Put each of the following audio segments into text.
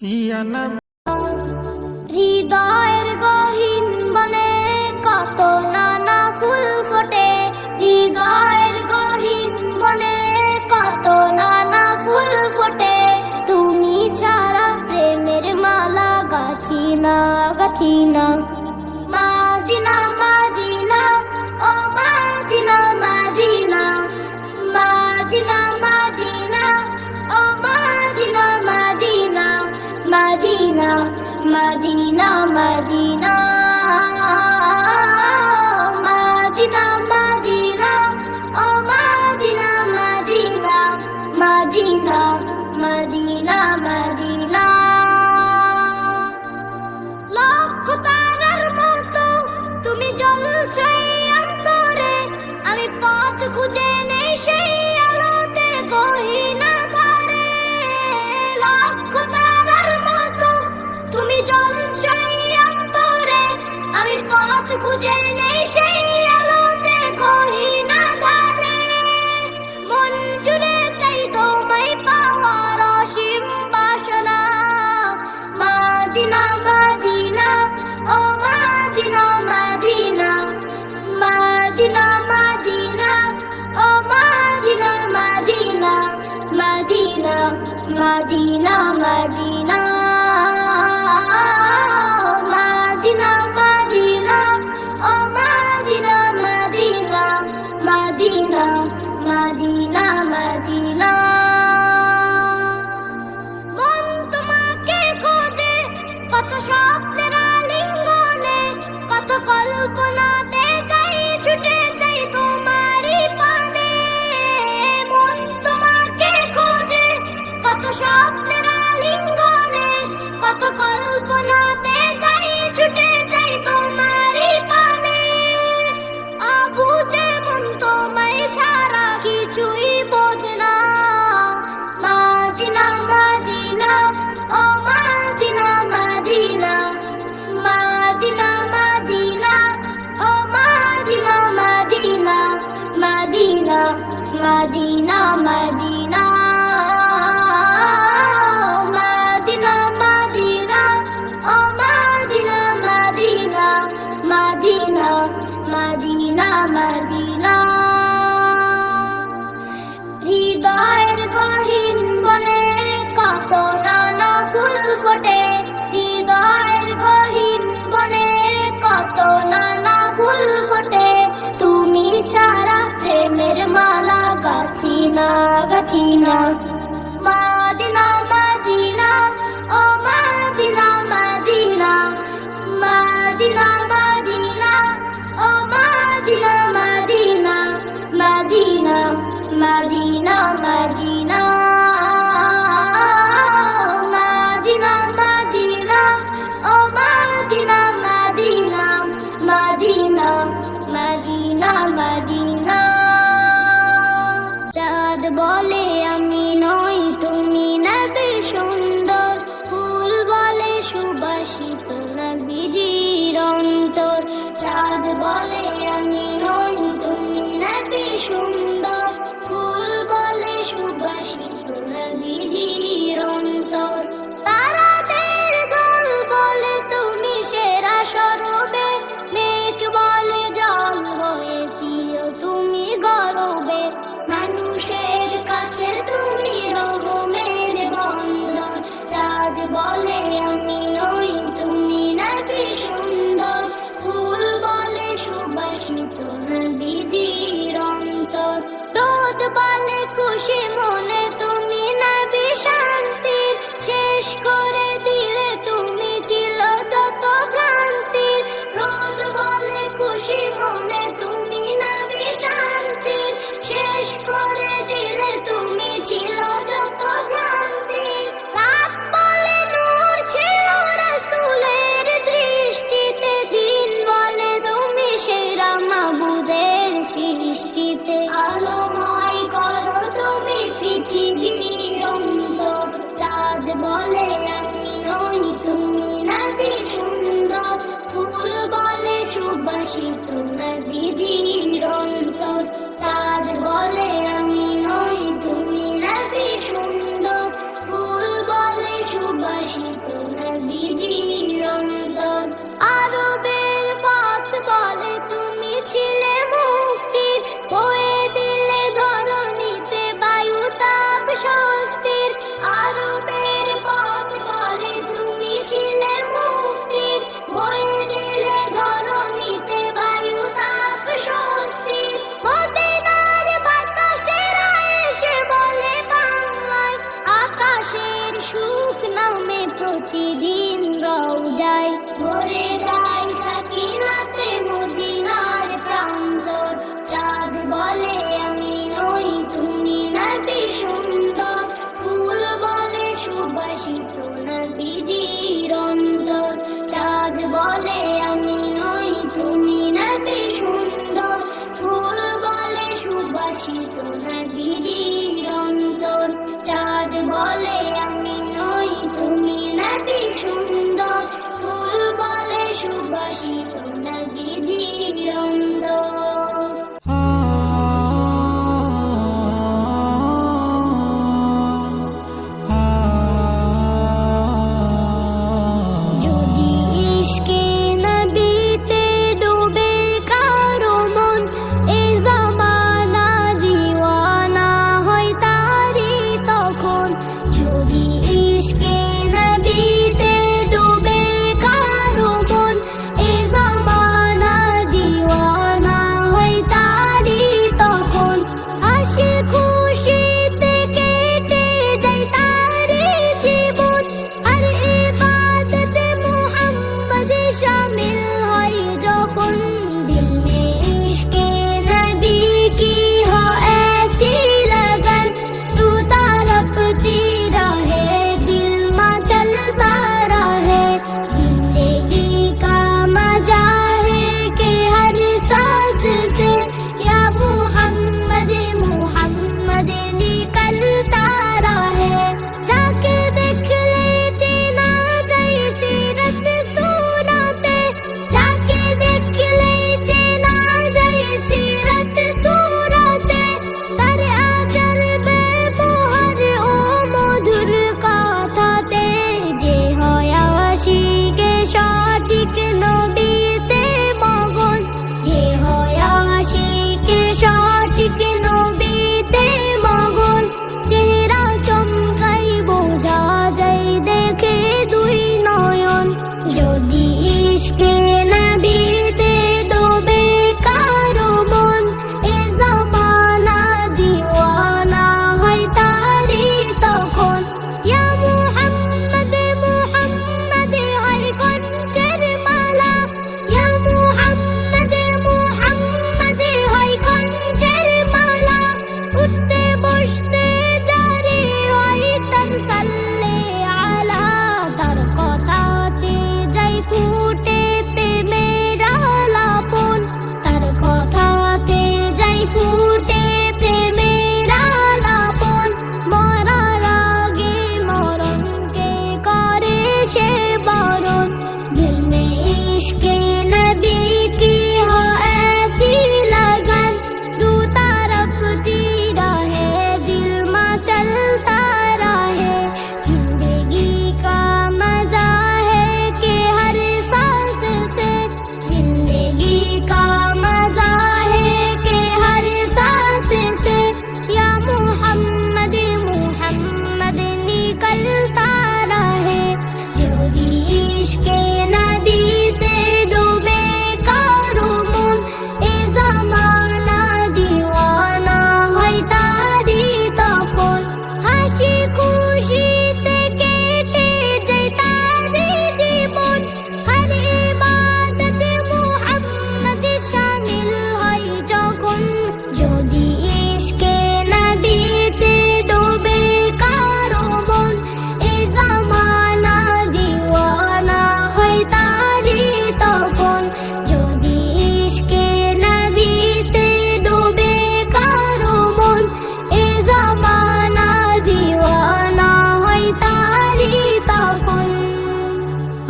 ইয়া নবী মাদিনা মদিনা মাদিনা।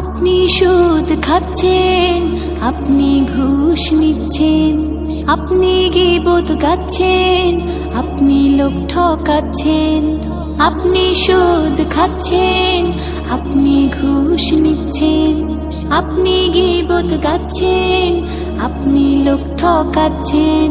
আপনি সুদ খাচ্ছেন, আপনি ঘুষ নিচ্ছেন, আপনি গিবোধ গাচ্ছেন, আপনি লোক ঠকাচ্ছেন, আপনি সুদ খাচ্ছেন, আপনি ঘুষ নিচ্ছেন, আপনি গিবোধ গাচ্ছেন, আপনি লোক ঠকাচ্ছেন,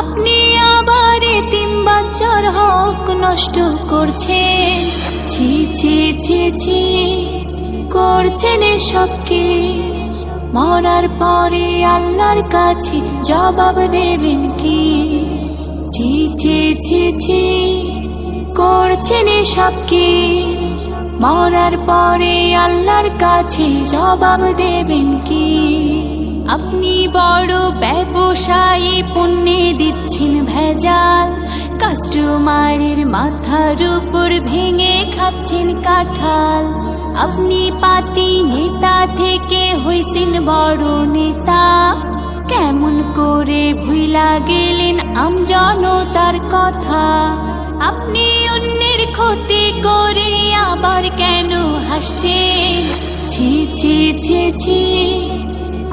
আপনি আবার তিন বাচ্চার হক নষ্ট করছেন। ছি ছি ছি ছি করছেন সবকে মরার পরে আল্লাহর কাছে জবাব দেবেন কি? ছি ছি ছি ছি, করছেন সবকে মরার পরে আল্লাহর কাছে জবাব দেবেন কি? আপনি বড় ব্যবসায়ী, পুণ্যে দিচ্ছেন ভেজাল। কাস্টমারের মাথার উপর ভেঙে খাচ্ছেন কাঁঠাল। আপনি পাতি নেতা থেকে হইছেন বড় নেতা। কেমন করে ভুইলা গেলেন আমজনতার কথা। আপনি অন্যের ক্ষতি করে আবার কেন হাসছেন? ছি ছি ছি ছি।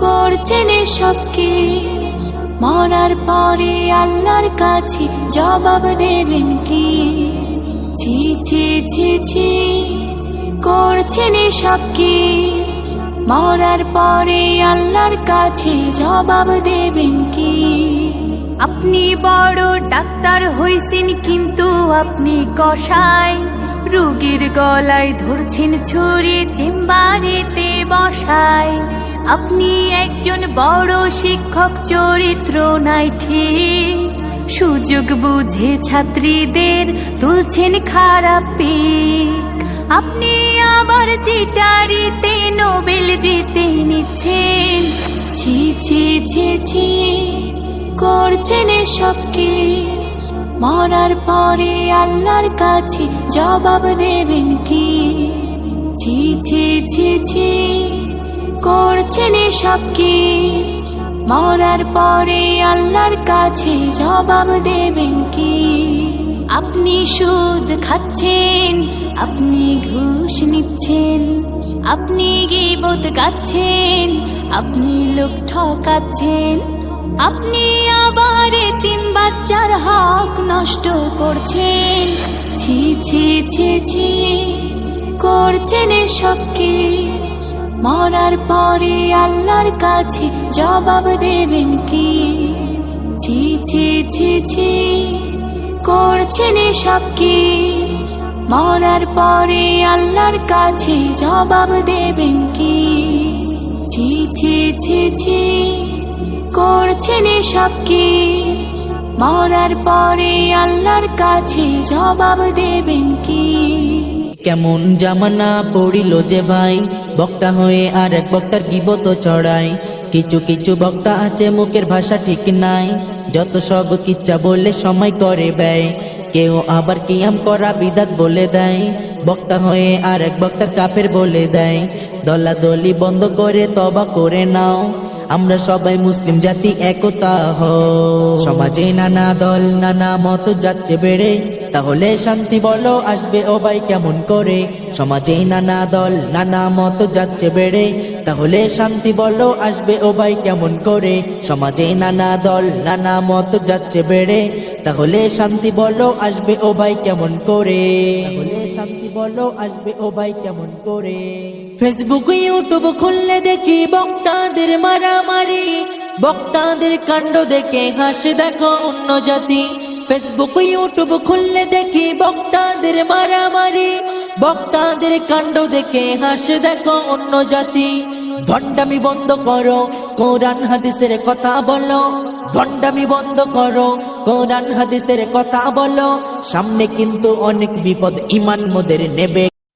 করছেন সব কি মরার পরে আল্লাহর কাছে জবাব দেবেন কি? ছি ছি ছি ছি, করছেন সব কি মরার পরে আল্লাহর কাছে জবাব দেবেন কি? আপনি বড় ডাক্তার হইছেন, কিন্তু আপনি কষায় রোগীর গলায় ধরছেন ছুরি, চেম্বারেতে বসায়। আপনি একজন বড় শিক্ষক, চরিত্র নাই ঠিক। সুযোগ বুঝে ছাত্রীদের তুলছেন খারাপ আপনি আবার চিটারিতে নোবেল জিতে নিচ্ছেন। ছি ছি ছি ছি, করছেন সব কি? মরার পরে আল্লাহর কাছে জবাব দেবেন কি? ছি ছি ছি ছি, করছেন সব কি? মরার পরে আল্লাহর কাছে জবাব দেবেন কি? আপনি সুদ খাচ্ছেন, আপনি ঘুষ নিচ্ছেন, আপনি গিবত গাচ্ছেন, আপনি লোক ঠকাচ্ছেন আপনি আবার তিন বাচ্চার হক নষ্ট করছেন। ছি ছি ছি ছি, করছেন সব কি মরার পরে আল্লাহর কাছে জবাব দেবেন কি? ছি ছি ছি ছি, করছেন সব কি মরার পরে আল্লাহর কাছে জবাব দেবেন কি? ছি ছি ছি ছি করছেন সব কি? মরার পরে আল্লাহর কাছে জবাব দেবেন কি? কেমন জামানা পড়িল যে ভাই? বক্তা হয়ে আর এক বক্তার গিবত চড়াই। কিছু কিছু বক্তা আছে মুখের ভাষা ঠিক নাই। যত সব কিচ্ছা বললে সময় করে ব্যয়। কেউ আবার কিয়াম করা বিদাত বলে দেয়। বক্তা হয়ে আর এক বক্তার কাপের বলে দেয়। দলাদলি বন্ধ করে তবা করে নাও। আমরা সবাই মুসলিম জাতি একতা হ সমাজে নানা দল নানা মত যাচ্ছে বেড়ে। তাহলে শান্তি বলো, আসবে ও ভাই কেমন করে? সমাজে নানা দল, নানা মত যাচ্ছে বেড়ে। তাহলে শান্তি বলো, আসবে ও ভাই কেমন করে? সমাজে নানা দল, নানা মত যাচ্ছে বেড়ে। তাহলে শান্তি বলো, আসবে ও ভাই কেমন করে? শান্তি বলো, আসবে ও ভাই কেমন করে? ফেসবুক ইউটিউব খুললে দেখি বক্তাদের মারামারি। বক্তাদের কাণ্ড দেখে হাসে দেখো অন্য জাতি। ফেসবুক ইউটিউব খুললে দেখি বক্তাদের মারামারি। বক্তাদের কাণ্ড দেখে হাসে দেখো অন্য জাতি। ভণ্ডামি বন্ধ করো, কোরআন হাদিসের কথা বলো। ভণ্ডামি বন্ধ করো, কোরআন হাদিসের কথা বলো। সামনে কিন্তু অনেক বিপদ ইমান মোদের নেবে।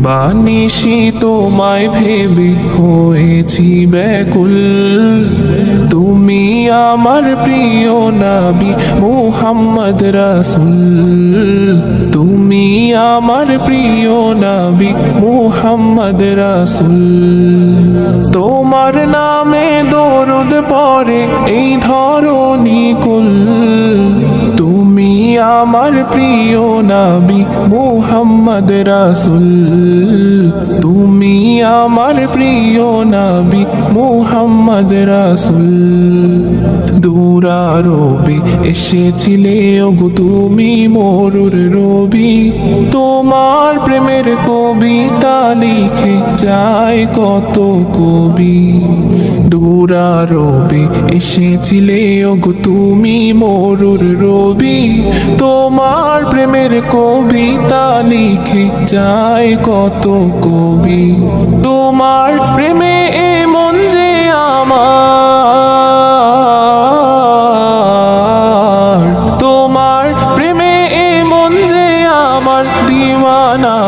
দিবানিশি তোমায় ভেবে হয়েছি ব্যাকুল। তুমি আমার প্রিয় নাবি মোহাম্মদ রাসুল। তুমি আমার প্রিয় নাবি মোহাম্মদ রাসুল। তোমার নামে দরুদ পরে এই ধরনী কুল। আমার প্রিয় নাবি মোহাম্মদ রাসুল। তুমি আমার প্রিয় নাবি মোহাম্মদ রাসুল। দূরারবে এসেছিলে, ওগো তুমি মরুর রবি। তোমার প্রেমের কবিতা লিখে যায় কত কবি। দূরারবে এসেছিলে, ওগো তুমি মরুর রবি। তোমার প্রেমের কবিতা লিখে যায় কত কবি। তোমার প্রেমে এমন যে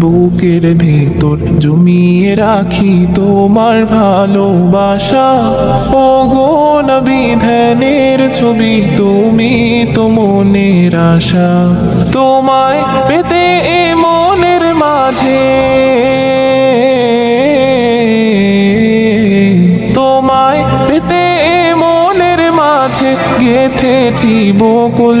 বুকের ভেতর জমিয়ে রাখি তোমার ভালোবাসা। ও গো নবী, ধ্যানের ছবি তুমি তো মনের আশা। তোমায় পেতে এ মনের মাঝে। তোমায় পেতে এ মনের মাঝে গেথেছি বকুল।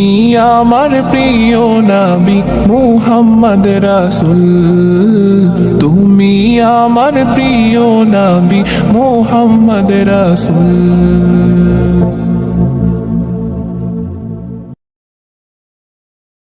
তুমি আমার প্রিয় নাবি মুহাম্মদ রাসুল। তুমি আমার প্রিয় নাবি মুহাম্মদ রাসুল।